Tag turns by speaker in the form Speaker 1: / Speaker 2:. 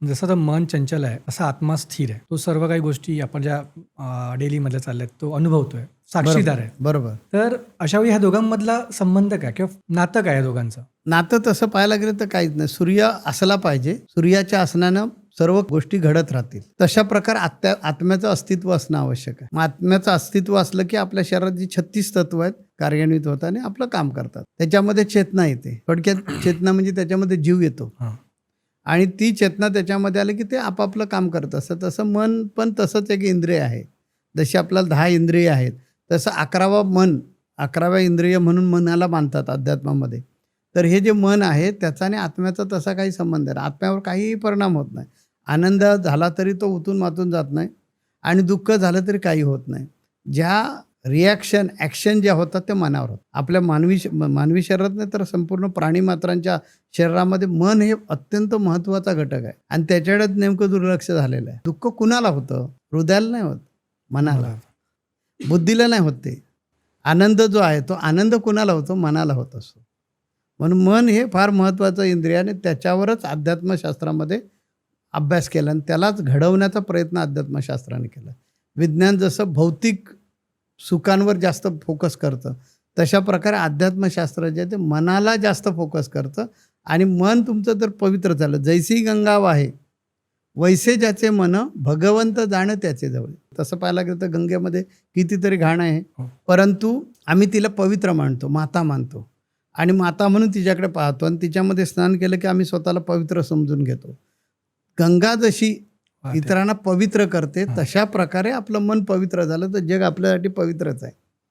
Speaker 1: जसं तर मन चंचल आहे असं आत्मा स्थिर आहे तो सर्व काही गोष्टी आपण ज्या डेलीमधल्या चालल्यात तो अनुभवतोय साक्षीदार आहे.
Speaker 2: बरोबर
Speaker 1: तर अशा वेळी ह्या दोघांमधला संबंध काय किंवा नातं काय या दोघांचं?
Speaker 2: नातं तसं पाहायला गेलं तर काहीच नाही. सूर्य असला पाहिजे सूर्याच्या असण्यानं सर्व गोष्टी घडत राहतील. तशा प्रकार आत्या आत्म्याचं अस्तित्व असणं आवश्यक आहे. मग आत्म्याचं अस्तित्व असलं की आपल्या शरीरात जी छत्तीस तत्व आहेत कार्यान्वित होतात आणि आपलं काम करतात. त्याच्यामध्ये चेतना येते. थोडक्यात चेतना म्हणजे त्याच्यामध्ये जीव येतो. आणि ती चेतना त्याच्यामध्ये आली की ते आपापलं काम करत असतं तसं मन पण तसंच एक इंद्रिय आहे. जशी आपल्याला दहा इंद्रिय आहेत तसं अकरावं मन अकराव्या इंद्रिय म्हणून मनाला मानतात अध्यात्मामध्ये. तर हे जे मन आहे त्याचा आणि आत्म्याचा तसा काही संबंध आहे आत्म्यावर काहीही परिणाम होत नाही. आनंद झाला तरी तो उतून मातून जात नाही आणि दुःख झालं तरी काही होत नाही. ज्या रिॲक्शन ॲक्शन ज्या होतात त्या मनावर होतात. आपल्या मानवी श- मानवी शरीरात नाही तर संपूर्ण प्राणी मात्रांच्या शरीरामध्ये मन हे अत्यंत महत्त्वाचा घटक आहे. आणि त्याच्याकडेच नेमकं दुर्लक्ष झालेलं आहे. दुःख कुणाला होतं? हृदयाला नाही होत मनाला. बुद्धीला नाही होत ते. आनंद जो आहे तो आनंद कुणाला होतो? मनाला होत असतो. म्हणून मन हे फार महत्त्वाचं इंद्रिय आणि त्याच्यावरच अध्यात्मशास्त्रामध्ये अभ्यास केला आणि त्यालाच घडवण्याचा प्रयत्न अध्यात्मशास्त्राने केला. विज्ञान जसं भौतिक सुखांवर जास्त फोकस करतं. तशा प्रकारे अध्यात्मशास्त्र जे आहे ते मनाला जास्त फोकस करतं. आणि मन तुमचं जर पवित्र झालं. जैसी गंगा आहे वैसे ज्याचे मन भगवंत जाणं त्याचे जवळ. तसं पाहायला गेलं तर गंगेमध्ये कितीतरी घाण आहे.
Speaker 1: हो.
Speaker 2: परंतु आम्ही तिला पवित्र मानतो माता मानतो. आणि माता म्हणून तिच्याकडे पाहतो आणि तिच्यामध्ये स्नान केलं की आम्ही स्वतःला पवित्र समजून घेतो. गंगा जशी. इतरांना पवित्र करते. तशा प्रकारे आपलं मन पवित्र झालं तर जग आपल्यासाठी पवित्रच आहे